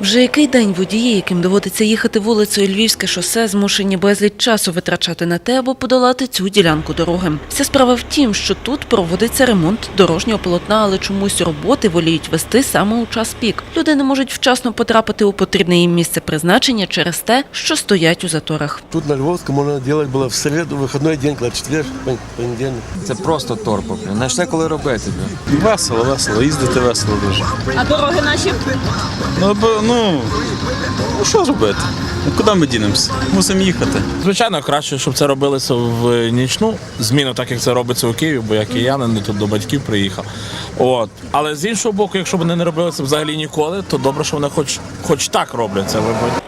Вже який день водії, яким доводиться їхати вулицею Львівське шосе, змушені безліч часу витрачати на те, аби подолати цю ділянку дороги. Вся справа в тім, що тут проводиться ремонт дорожнього полотна, але чомусь роботи воліють вести саме у час пік. Люди не можуть вчасно потрапити у потрібне їм місце призначення через те, що стоять у заторах. Тут на Львовском можно делать было в среду, выходной день, когда четверг, пон- Це просто торпо. блін. Знайшли, коли робити. Весело, весело, їздити весело дуже. А дороги наші Ну, бо, ну, ну що робити? Ну, куди ми дінемося? Мусимо їхати. Звичайно, краще, щоб це робилося в нічну зміну, так як це робиться у Києві, бо я киянин і тут до батьків приїхав. От. Але з іншого боку, якщо б вони не робили це взагалі ніколи, то добре, що вони хоч, хоч так роблять це.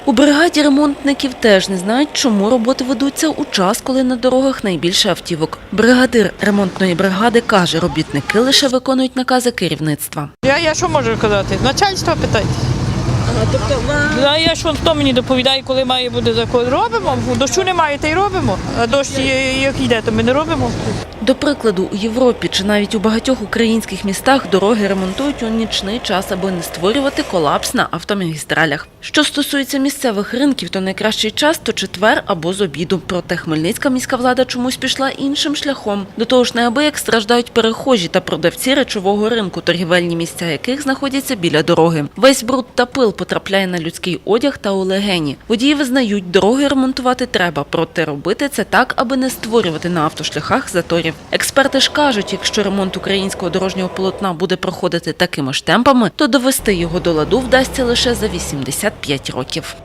У бригаді ремонтників теж не знають, чому роботи ведуться у час, коли на дорогах найбільше автівок. Бригадир ремонтної бригади каже, робітники лише виконують накази керівництва. Я, я що можу казати? Начальство питайте. Тобто, а я що хто мені доповідає, коли має бути закон? Робимо. Дощу немає, та й робимо. А дощ як йде, то ми не робимо. До прикладу, у Європі чи навіть у багатьох українських містах дороги ремонтують у нічний час, аби не створювати колапс на автомагістралях. Що стосується місцевих ринків, то найкращий час то четвер або з обіду. Проте Хмельницька міська влада чомусь пішла іншим шляхом. До того ж, неабияк страждають перехожі та продавці речового ринку, торгівельні місця яких знаходяться біля дороги. Весь бруд та пил потрапляє на людський одяг та у легені. Водії визнають, дороги ремонтувати треба, проте робити це так, аби не створювати на автошляхах заторів. Експерти ж кажуть, якщо ремонт українського дорожнього полотна буде проходити такими ж темпами, то довести його до ладу вдасться лише за 85 років.